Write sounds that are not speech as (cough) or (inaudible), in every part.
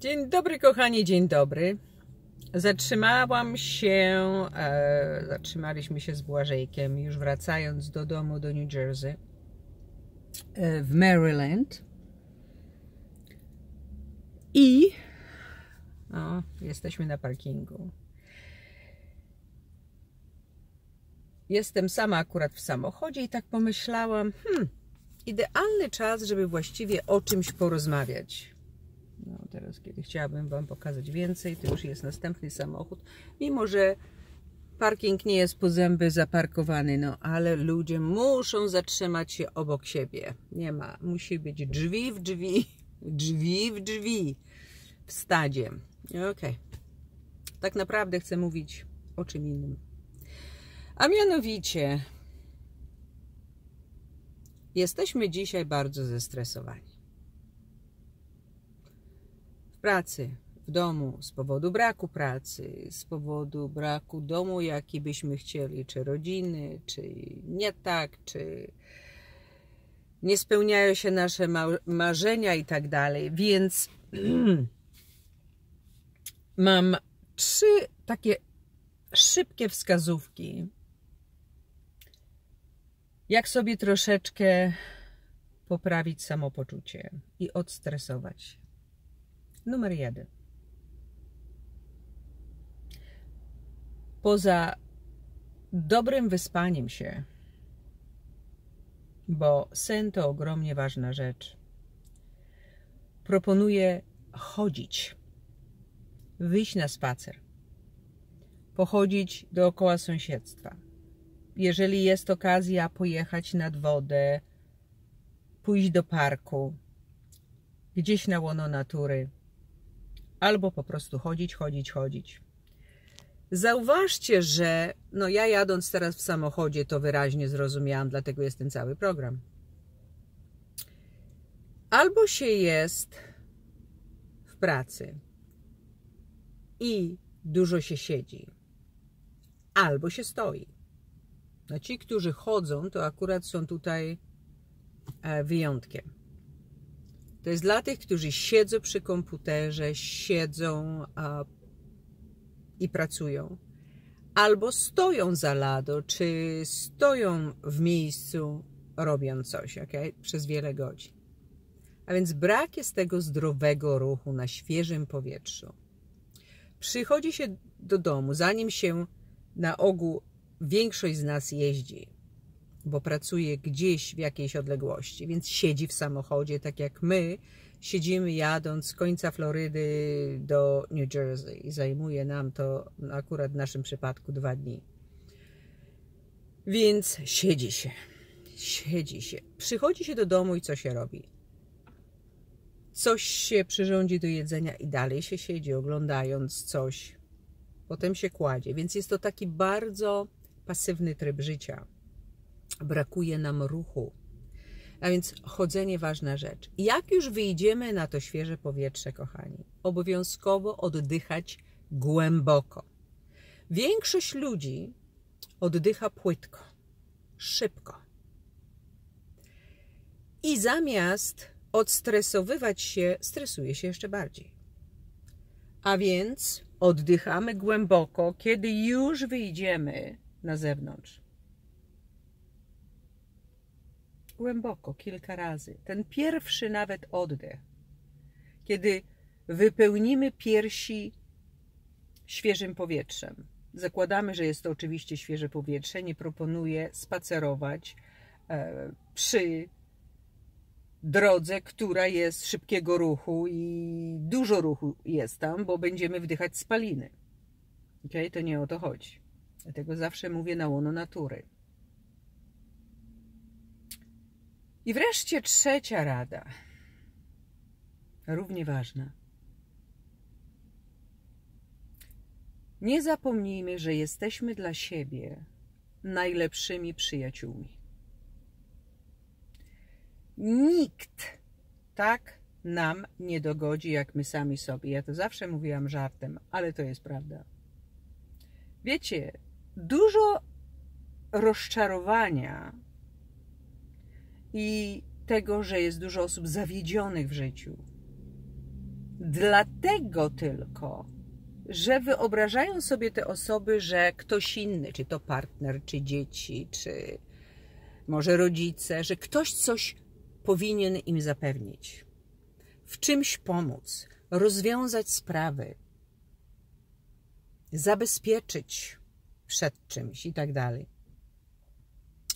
Dzień dobry, kochani, dzień dobry. Zatrzymałam się, e, zatrzymaliśmy się z Błażejkiem, już wracając do domu do New Jersey, e, w Maryland. I o, jesteśmy na parkingu. Jestem sama akurat w samochodzie i tak pomyślałam, hmm, idealny czas, żeby właściwie o czymś porozmawiać. No, teraz, kiedy chciałabym Wam pokazać więcej, to już jest następny samochód. Mimo, że parking nie jest po zęby zaparkowany, no ale ludzie muszą zatrzymać się obok siebie. Nie ma, musi być drzwi w drzwi, drzwi w drzwi w stadzie. Okej. Okay. Tak naprawdę chcę mówić o czym innym. A mianowicie, jesteśmy dzisiaj bardzo zestresowani pracy, w domu, z powodu braku pracy, z powodu braku domu, jaki byśmy chcieli, czy rodziny, czy nie tak, czy nie spełniają się nasze marzenia i tak dalej. Więc (clears throat) mam trzy takie szybkie wskazówki, jak sobie troszeczkę poprawić samopoczucie i odstresować. Numer jeden. Poza dobrym wyspaniem się, bo sen to ogromnie ważna rzecz, proponuję chodzić, wyjść na spacer, pochodzić dookoła sąsiedztwa. Jeżeli jest okazja, pojechać nad wodę, pójść do parku, gdzieś na łono natury albo po prostu chodzić, chodzić, chodzić. Zauważcie, że no ja jadąc teraz w samochodzie to wyraźnie zrozumiałam, dlatego jest ten cały program. Albo się jest w pracy i dużo się siedzi, albo się stoi. No ci, którzy chodzą, to akurat są tutaj e, wyjątkiem. To jest dla tych, którzy siedzą przy komputerze, siedzą a, i pracują. Albo stoją za lado, czy stoją w miejscu, robiąc coś, okay? przez wiele godzin. A więc brak jest tego zdrowego ruchu na świeżym powietrzu. Przychodzi się do domu, zanim się na ogół większość z nas jeździ, bo pracuje gdzieś w jakiejś odległości, więc siedzi w samochodzie, tak jak my siedzimy jadąc z końca Florydy do New Jersey i zajmuje nam to akurat w naszym przypadku dwa dni. Więc siedzi się, siedzi się. Przychodzi się do domu i co się robi? Coś się przyrządzi do jedzenia i dalej się siedzi, oglądając coś. Potem się kładzie, więc jest to taki bardzo pasywny tryb życia brakuje nam ruchu. A więc chodzenie ważna rzecz. Jak już wyjdziemy na to świeże powietrze, kochani, obowiązkowo oddychać głęboko. Większość ludzi oddycha płytko, szybko. I zamiast odstresowywać się, stresuje się jeszcze bardziej. A więc oddychamy głęboko, kiedy już wyjdziemy na zewnątrz głęboko, kilka razy. Ten pierwszy nawet oddech, kiedy wypełnimy piersi świeżym powietrzem. Zakładamy, że jest to oczywiście świeże powietrze. Nie proponuję spacerować e, przy drodze, która jest szybkiego ruchu i dużo ruchu jest tam, bo będziemy wdychać spaliny. Okay? To nie o to chodzi. Dlatego zawsze mówię na łono natury. I wreszcie trzecia rada, równie ważna. Nie zapomnijmy, że jesteśmy dla siebie najlepszymi przyjaciółmi. Nikt tak nam nie dogodzi, jak my sami sobie. Ja to zawsze mówiłam żartem, ale to jest prawda. Wiecie, dużo rozczarowania i tego, że jest dużo osób zawiedzionych w życiu, dlatego tylko, że wyobrażają sobie te osoby, że ktoś inny, czy to partner, czy dzieci, czy może rodzice, że ktoś coś powinien im zapewnić, w czymś pomóc, rozwiązać sprawy, zabezpieczyć przed czymś i tak dalej.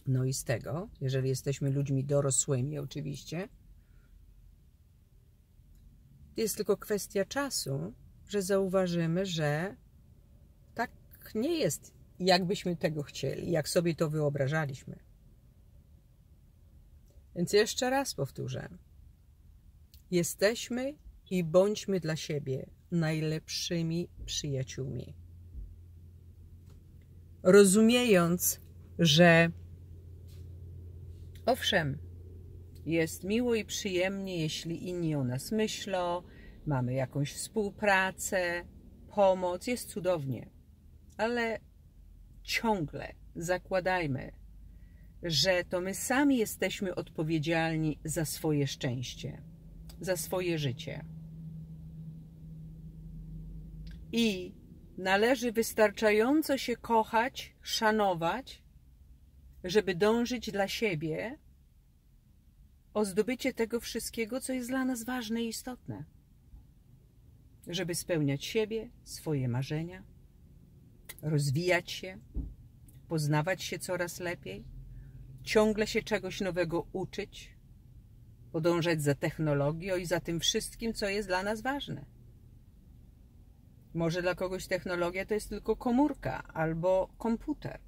No i z tego, jeżeli jesteśmy ludźmi dorosłymi, oczywiście, jest tylko kwestia czasu, że zauważymy, że tak nie jest, jakbyśmy tego chcieli, jak sobie to wyobrażaliśmy. Więc jeszcze raz powtórzę. Jesteśmy i bądźmy dla siebie najlepszymi przyjaciółmi. Rozumiejąc, że owszem, jest miło i przyjemnie, jeśli inni o nas myślą, mamy jakąś współpracę, pomoc, jest cudownie, ale ciągle zakładajmy, że to my sami jesteśmy odpowiedzialni za swoje szczęście, za swoje życie. I należy wystarczająco się kochać, szanować, żeby dążyć dla siebie o zdobycie tego wszystkiego, co jest dla nas ważne i istotne. Żeby spełniać siebie, swoje marzenia, rozwijać się, poznawać się coraz lepiej, ciągle się czegoś nowego uczyć, podążać za technologią i za tym wszystkim, co jest dla nas ważne. Może dla kogoś technologia to jest tylko komórka albo komputer.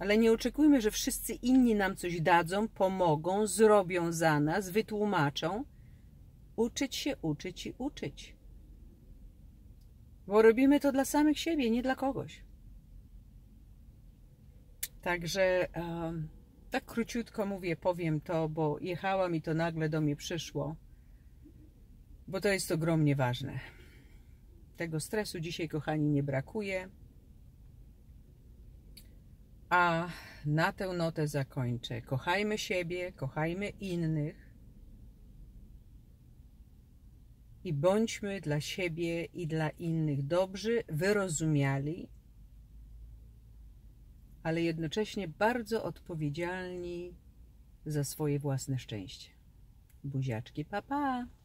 Ale nie oczekujmy, że wszyscy inni nam coś dadzą, pomogą, zrobią za nas, wytłumaczą. Uczyć się, uczyć i uczyć. Bo robimy to dla samych siebie, nie dla kogoś. Także tak króciutko mówię, powiem to, bo jechałam i to nagle do mnie przyszło, bo to jest ogromnie ważne. Tego stresu dzisiaj, kochani, nie brakuje. A na tę notę zakończę. Kochajmy siebie, kochajmy innych i bądźmy dla siebie i dla innych dobrzy, wyrozumiali, ale jednocześnie bardzo odpowiedzialni za swoje własne szczęście. Buziaczki, papa! Pa.